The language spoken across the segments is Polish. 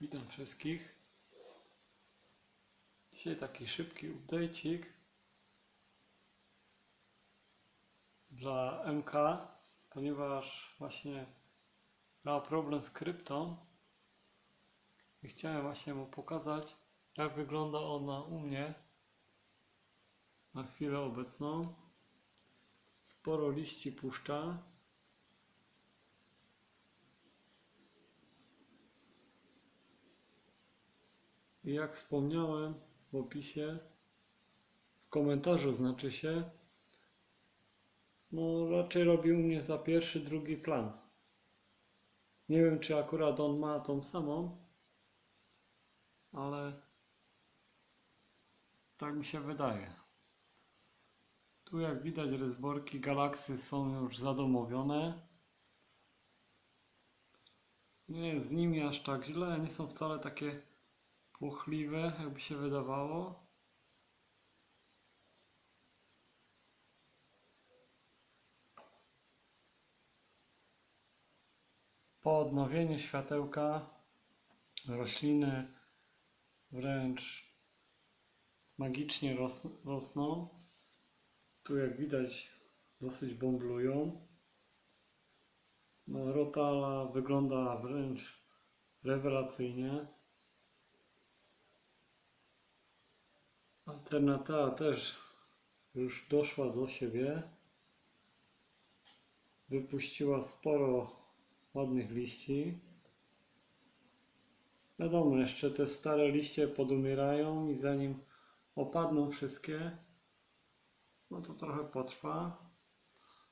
Witam wszystkich. Dzisiaj taki szybki update'ik dla MK, ponieważ właśnie miała problem z kryptą i chciałem właśnie mu pokazać jak wygląda ona u mnie na chwilę obecną. Sporo liści puszcza. Jak wspomniałem w opisie, w komentarzu znaczy się, no raczej robi u mnie za pierwszy, drugi plan. Nie wiem, czy akurat on ma tą samą, ale tak mi się wydaje. Tu jak widać rezborki galaksy są już zadomowione. Nie jest z nimi aż tak źle, nie są wcale takie płochliwe, jakby się wydawało. Po odnowieniu światełka rośliny wręcz magicznie ros rosną. Tu jak widać dosyć bomblują. No, rotala wygląda wręcz rewelacyjnie. Alternata też już doszła do siebie. Wypuściła sporo ładnych liści. Wiadomo, jeszcze te stare liście podumierają i zanim opadną wszystkie, no to trochę potrwa.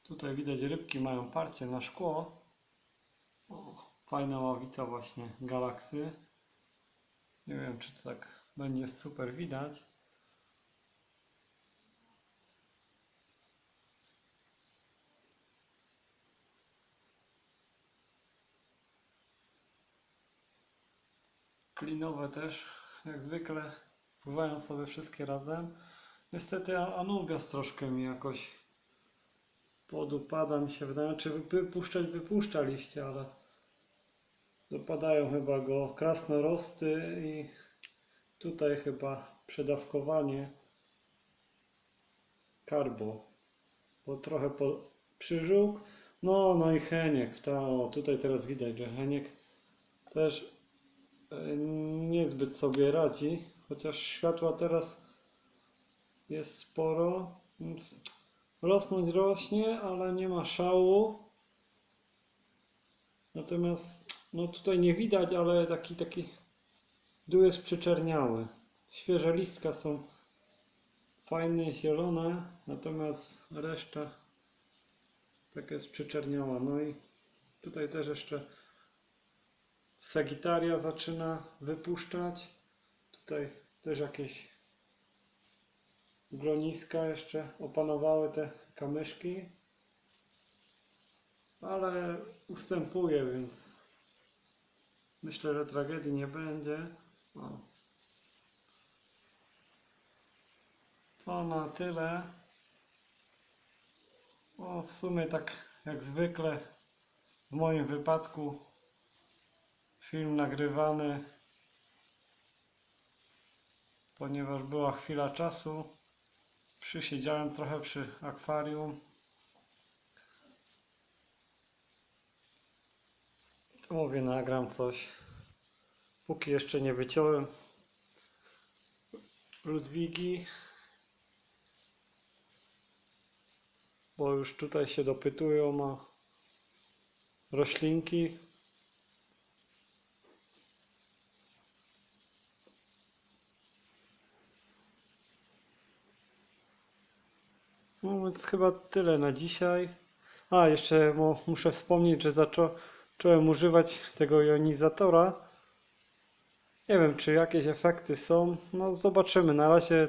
Tutaj widać rybki mają parcie na szkło. O, fajna ławica właśnie galaksy. Nie wiem, czy to tak będzie super widać. Klinowe też, jak zwykle, pływają sobie wszystkie razem. Niestety A- Anubias troszkę mi jakoś podupada, mi się wydaje, czy wypuszczać wypuszcza liście, ale dopadają chyba go krasnorosty i tutaj chyba przedawkowanie karbo, bo trochę po, przyżółk. No, no i Heniek, ta, o, tutaj teraz widać, że Heniek też niezbyt sobie radzi, chociaż światła teraz jest sporo, rosnąć rośnie, ale nie ma szału. Natomiast no tutaj nie widać, ale taki taki dół jest przyczerniały. Świeże listka są fajne, zielone, natomiast reszta taka jest przyczerniała. No i tutaj też jeszcze Sagittaria zaczyna wypuszczać. Tutaj też jakieś groniska jeszcze opanowały te kamyszki. Ale ustępuje, więc myślę, że tragedii nie będzie. O. To na tyle. O, w sumie tak jak zwykle w moim wypadku film nagrywany ponieważ była chwila czasu. Przysiedziałem trochę przy akwarium. To mówię, nagram coś. Póki jeszcze nie wyciąłem Ludwigi. Bo już tutaj się dopytują o roślinki. No więc chyba tyle na dzisiaj. A, jeszcze mu- muszę wspomnieć, że zacząłem używać tego jonizatora. Nie wiem, czy jakieś efekty są. No zobaczymy. Na razie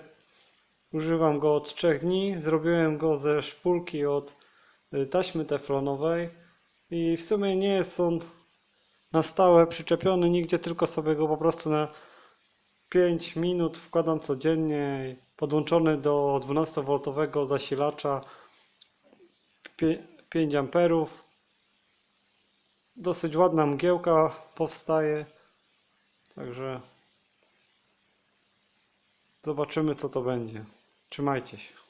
używam go od 3 dni. Zrobiłem go ze szpulki od y, taśmy teflonowej. I w sumie nie jest on na stałe przyczepiony nigdzie, tylko sobie go po prostu na 5 minut wkładam codziennie, podłączony do 12V zasilacza 5 amperów. Dosyć ładna mgiełka powstaje. Także zobaczymy co to będzie. Trzymajcie się.